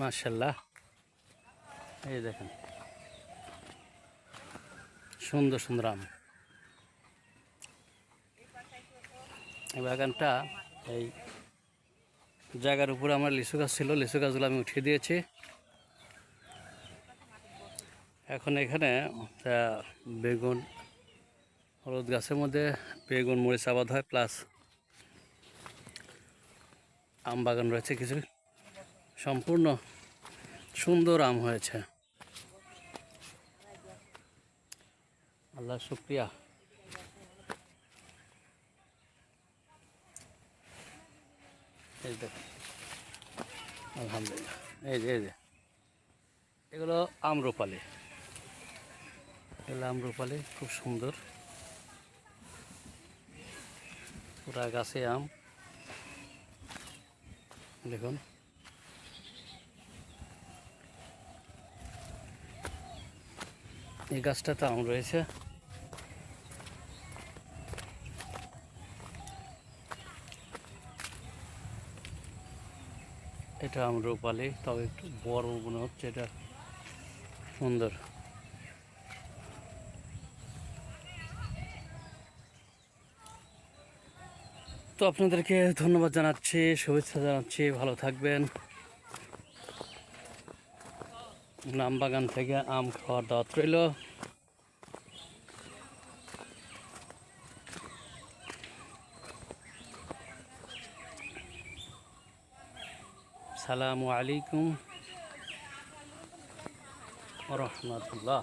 মার্শাল্লাহ এই দেখেন। সুন্দর সুন্দর আম। এই বাগানটা এই জায়গার উপরে আমার লিচু গাছ ছিল, লিচু গাছগুলো আমি উঠিয়ে দিয়েছি। এখন এখানে বেগুন, হলুদ গাছের মধ্যে বেগুন, মরিচ, আবাদ হয়, প্লাস আম বাগান রয়েছে কিছু। সম্পূর্ণ সুন্দর আম হয়েছে। আল্লাহ শুক্রিয়া। এই দেখুন আলহামদুলিল্লাহ। এই যে এই যে। এগুলো আমরুপালি এগুলো আমরুপালি খুব সুন্দর। পুরা গাছে আম। দেখুন। এই গাছটাতে আম রয়েছে। এটা আমরুপালি তবে একটু বড় মনে হচ্ছে, এটা সুন্দর। তো আপনাদেরকে ধন্যবাদ জানাচ্ছি, শুভেচ্ছা জানাচ্ছি, ভালো থাকবেন। নাম বাগান থেকে আম খাওয়ার দাওয়াত রইল। সালামু আলাইকুম রহমতুল্লাহ।